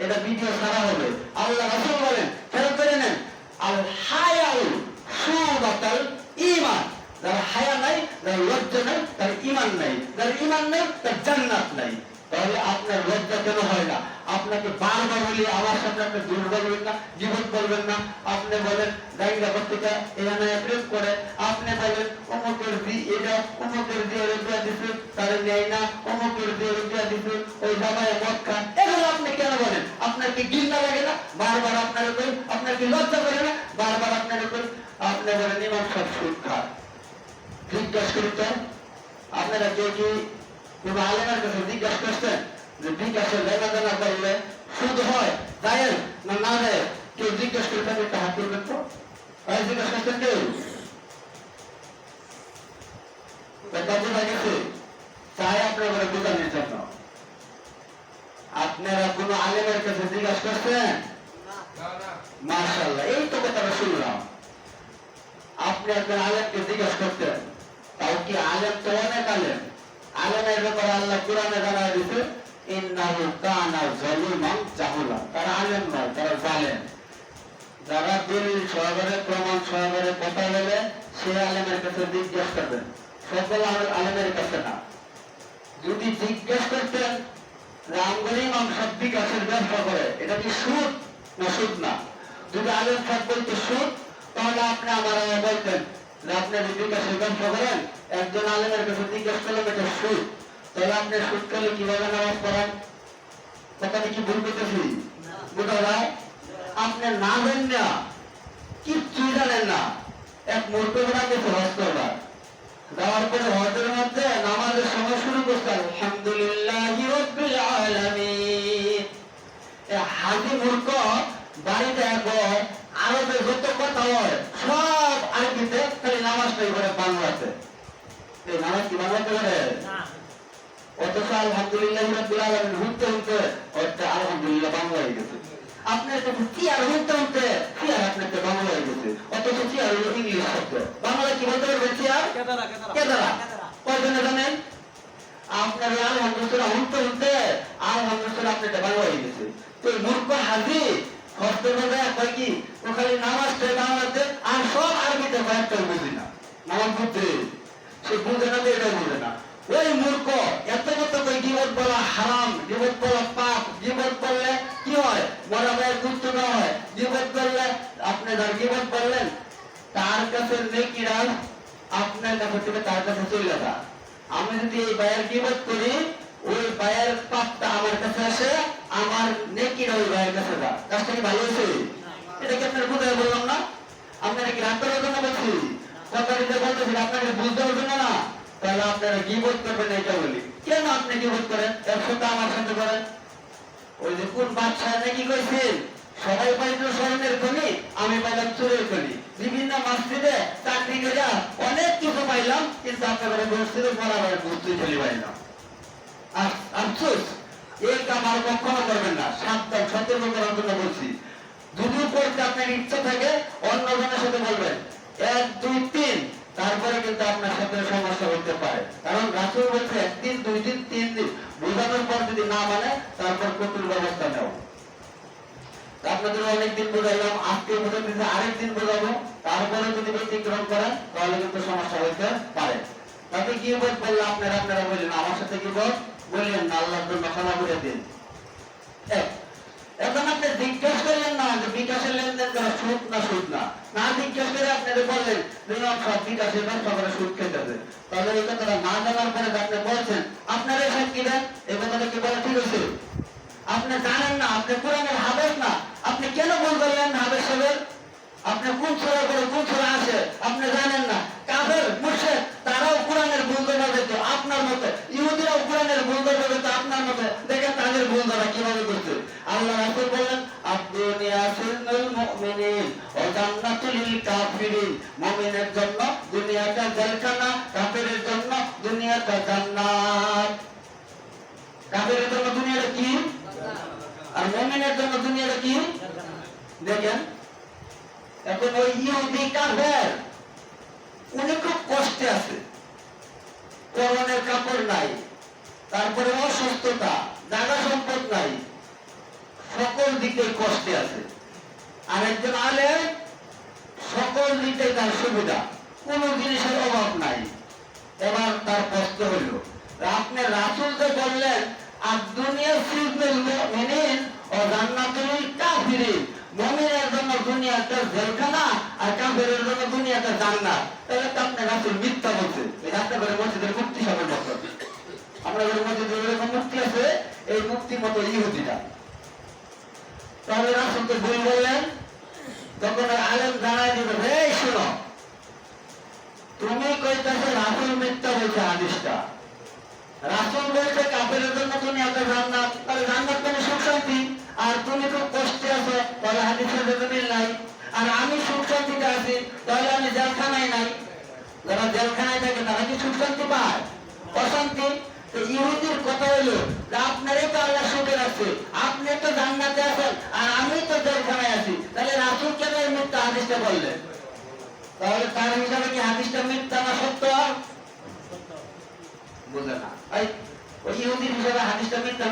এটা ভিডিও ছাড়া হবে। আল্লাহ রাসূল বলেন খেয়াল করে নেন। আল হায়াউ সুবাতাল ঈমান। যার হায়া নাই, যার লজ্জা নাই, তার ঈমান নাই। যার ঈমান নাই, তার জান্নাত নাই। তাহলে আপনার লজ্জা কেন হয় না? আপনাকে বারবার বলি, আমার সামনে আপনি দুর্বল বলবেন না, জীবন বলবেন না। আপনি বলেন ডাইরা পত্রিকা এখানে প্রেম করে। আপনি বলেন, অমুকের এটা অমুকের দিয়ে রুপিয়া দিছে করে জিজ্ঞাসা করি আপনারা কেউ কি কোন আলেমের কাছে জিজ্ঞাসা করছেন যে বিকাশে লেনা করলে সুদ জায়েজ না না দেয় কেউ জিজ্ঞাসা করে একটা হাত করবেন তো। তাই জিজ্ঞাসা করছেন কেউ? বোঝা গেছে চাই আপনার বোঝানোর জন্য আপনারা কোন আলেমের কাছে জিজ্ঞাসা করছেন? মার্শাল্লাহ এই তো কথাটা শুনলাম। আপনি একজন আলেমকে জিজ্ঞাসা করতেন, তাও কি আলেম তো অনেক আলেম? আলেমের ব্যাপারে আল্লাহ কোরআনে জানা দিতে ইন্নাহু কানা জালিমান জাহুলা। তারা আলেম নয়, তারা জালেম। যারা দলিল সহকারে, প্রমাণ সহকারে কথা বলে, সে আলেমের কাছে জিজ্ঞাসা করবেন। সকল আলে- আলেমের কাছে না যদি জিজ্ঞেস করতেন রামগরি ইমাম সব বিকাশের ব্যবসা করে, এটা কি সুদ না সুদ না? যদি আলেম সাহেব বলতে সুদ, তাহলে আপনি আমার বলতেন, যে আপনি যদি বিকাশের ব্যবসা করেন, একজন আলেমের কাছে জিজ্ঞেস করলেন এটা সুদ। তাহলে আপনি সুদ করলে কীভাবে নামাজ পড়েন? কথাটা কি ভুল করতেছি? বোঝা যায়? আপনি না জানেন না, কিচ্ছুই জানেন না। এক মূর্খ বেড়া গেছে হজ যাওয়ার পরে হজের মধ্যে নামাজের সময় শুরু করতে আলহামদুলিল্লাহ রব্বিল আলামিন। হাজি মূর্খ বাড়িতে একবার আরবে যত কথা হয় সব আরবিতে খালি নামাজটাই করে বাংলাতে। নামাজ কি বাংলাতে করে অথচ আলহামদুলিল্লাহ রব্বিল আলামিন হুনতে হুনতে ওটা আলহামদুলিল্লাহ বাংলা হয়ে গেছে। আপনার কাছে চেয়ার হুনতে হুনতে চেয়ার আপনার কাছে বাংলা হয়ে গেছে? অথচ ইংলিশ শব্দ? বাংলা কি বলতে কেদারা কয়জনে জানেন আপনার এই আলহামদুলিল্লাহ হুনতে হুনতে আলহামদুলিল্লাহ আপনার এটা বাংলা হয়ে গেছে। তো মূর্খ হাজি হস্তে বলে কয় কি ও নামাজ পড়ে বাংলাতে আর সব আরবিতে কয়েকটা বুঝি না। নামাজ পড়তে। সে বুঝে না এটা বুঝে না। ওই মূর্খ এত কই জীবত বলা হারাম জীবত বলা পাপ জীবত করলে কি হয়? মরা ভাইয়ের গুরুত্ব না হয়। জীবত করলে আপনি যার জীবত করলেন তার কাছে নেকিরা আপনার কাছে থেকে তার কাছে চলে যা। আমি যদি এই ভাইয়ের জীবত করি ওই ভাইয়ের পাপটা আমার কাছে আসে, আমার নেকিরা ওই ভাইয়ের কাছে যা। কাজটা কি ভালো হয়েছে? এটা কি আপনার বুঝে বললাম না? আপনারা কি রাগ করার জন্য বলছি? কথা দিতে বলতেছি আপনাকে বুঝতে হবে না না? তাহলে আপনারা গিবত করবেন এটা বলি কেন আপনি গিবত করেন? এর সাথে আমার সাথে করেন। ওই যে কোন বাদশাহ নাকি কইছেন? সবাই পাইল স্বর্ণের খনি, আমি পাইলাম চুরের বিভিন্ন মসজিদে চাকরি করে অনেক কিছু পাইলাম, কিন্তু আপনাদের মসজিদে পড়াবার বুঝতে চলে পাইলাম। আফ- আফসোস, এই কাম আর কখনো করবেন না। সাবধান, সতর্ক করার জন্য বলছি। যদি করতে আপনার ইচ্ছা থাকে অন্য জনের সাথে বলবেন। এক, দুই, তিন। তারপরে কিন্তু আপনার সাথে সমস্যা হতে পারে। কারণ রাসুল বলছে, একদিন, দুই দিন, তিন দিন। বোঝানোর পর যদি না মানে তারপর কঠোর ব্যবস্থা নেও আপনাদের অনেকদিন বোঝাইলাম আজকে বোঝাতে আরেকদিন বোঝাবো। তারপরে যদি ব্যতিক্রম করেন, তাহলে কিন্তু সমস্যা হতে পারে। তাতে কি বোধ বললে আপনারা আপনারা বললেন, আমার সাথে কি বোধ? বললেন না আল্লাহর জন্য ক্ষমা করে দিন। এখন আপনি জিজ্ঞেস করলেন না যে বিকাশের লেনদেন করা সুদ না সুদ না? না জিজ্ঞেস করে আপনাদের বললেন সব করে সুদ খেতেছে তাহলে এই কথাটা না জানার পরে আপনি বলছেন, আপনারা কি দেন? এই কথাটা কি বলা ঠিক আছে? আপনি জানেন না, আপনি কোরআনের হাবেস না। আপনি কেন ভুল করলেন হাবেস সাহেবের আপনি কোন ছোড়া করে কোন ছোড়া আসে আপনি জানেন না। কাফের মুর্শিদ তারাও কোরআনের ভুল ধরা যেত আপনার মতে। ইহুদিরাও কোরআনের ভুল ধরা যেত আপনার মতে। দেখেন তাদের ভুল ধরা কীভাবে করছে। আল্লাহ রাসূল আদ-দুনিয়া মুমিনিন ওয়া জান্নাতুল কাফিরিন। মুমিনের জন্য দুনিয়াটা জেলখানা, কাফেরের জন্য দুনিয়াটা জান্নাত। কাফেরের জন্য দুনিয়াটা কি? আর মুমিনের জন্য দুনিয়াটা কি? দেখেন এখন ওই ইহুদি কাফের উনি খুব কষ্টে আছে। পরনের কাপড় নাই, তারপরে অসুস্থতা, জায়গা সম্পদ নাই। সকল দিকে কষ্টে আছে। আর একজন আলে, সকল দিকে তার সুবিধা, কোন জিনিসের অভাব নাই। এবার তার কষ্ট হইল আপনি রাসুলকে বললেন আর দুনিয়া সিজনুল মুমিনিন ও জান্নাতুল কাফিরিন। মুমিনের জন্য দুনিয়াটা জেলখানা আর কাফিরের জন্য দুনিয়াটা জান্নাত। তাহলে তো আপনি রাসুল মিথ্যা বলছে। এই রাস্তা করে মসজিদের মুক্তি সবের মতো আমরা মসজিদের এরকম মুক্তি আছে, এই মুক্তি মতো ইহুদিটা তাহলে রাসুল তো ভুল বললেন। তখন আলেম জানাই দিল, হে, শুনো, তুমি রাসুল মিথ্যা বলছে রাসুল বলছে কাপের জন্য জান্নাত, তাহলে জান্নাত মানে সুখ শান্তি আর তুমি খুব কষ্টে আছো তাহলে হাদিসের মিল নাই। আর আমি সুখ শান্তিতে আছি তাহলে আমি জেলখানায় নাই। যারা জেলখানায় থাকে তারা কি সুখ শান্তি পায়? অশান্তি? তো ইহুদির কথা হলো আপনারই তো আল্লাহ সুখে আছে আপনি তো জান্নাতে আছেন আর আমি তো জেলখানায় আছি। তাহলে রাসুল কেন মিথ্যা হাদিসটা বললেন? তাহলে তার হিসাবে কি হাদিসটা মিথ্যা না সত্য? বুঝে না। ইহুদির হিসাবে হাদিসটা মিথ্যা